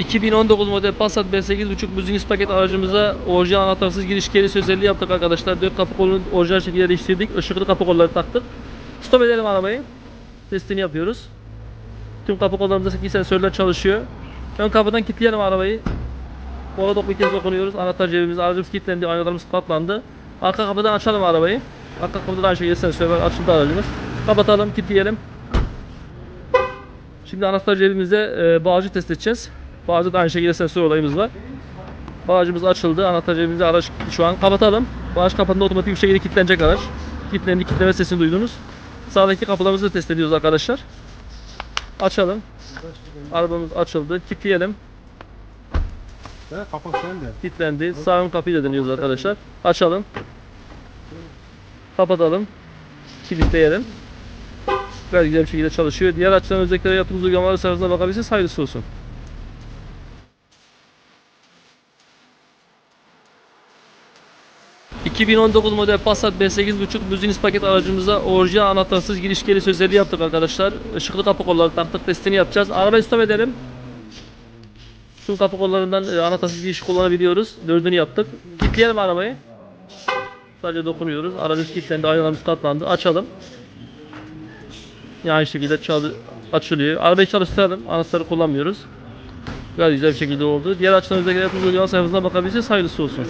2019 model Passat B8.5 Business paket aracımıza orijinal anahtarsız giriş geri özelliği yaptık arkadaşlar. Dört kapı kolunu orijinal şekilde değiştirdik. Işıklı kapı kolları taktık. Stop edelim arabayı. Testini yapıyoruz. Tüm kapı kollarımızdaki sensörler çalışıyor. Ön kapıdan kilitleyelim arabayı. Kola dok kez dokunuyoruz. Anahtar cebimizde aracımız kilitlendi. Aynalarımız kaplandı. Arka kapıdan açalım arabayı. Arka kapıda da aynı şekilde sensör var. Açıldı aracımız. Kapatalım, kilitleyelim. Şimdi anahtar cebimizde e, bağcı test edeceğiz. Bağcıda aynı şekilde sensör olayımız var. Bağcımız açıldı. Anahtar cebimizde araç şu an kapatalım. Bağcı kapandığında otomatik bir şekilde kilitlenecek araç. Kilitlendi, kilitleme sesini duydunuz. Sağdaki kapılarımızı da test ediyoruz arkadaşlar. Açalım. Arabamız açıldı. Kilitleyelim. Kapak sende. Kilitlendi. Sağ ön kapıyı da deniyoruz arkadaşlar. Açalım. Kapatalım. Kilitleyelim. Gayet güzel bir şekilde çalışıyor. Diğer açıdan özelliklere yaptığımız uygulamalar sırasında bakabilirsiniz. Hayırlısı olsun. ...2019 model Passat B8.5 Business paket aracımıza orijinal anahtarsız giriş geliş özelliği yaptık arkadaşlar. Işıklı kapı kolları taktık testini yapacağız. Arabayı stop edelim. Şu kapı kollarından e, anahtarsız giriş kullanabiliyoruz. Dördünü yaptık. Kilitleyelim arabayı. Sadece dokunuyoruz. Aracımız kilitlendi, aynalarımız katlandı. Açalım. Yani şekilde çalı açılıyor. Arabayı çalıştıralım. Anahtarı kullanmıyoruz. Gayet güzel bir şekilde oldu. Diğer özellikle yaptığımız uygulama sayfasına bakabilirsiniz. Hayırlısı olsun.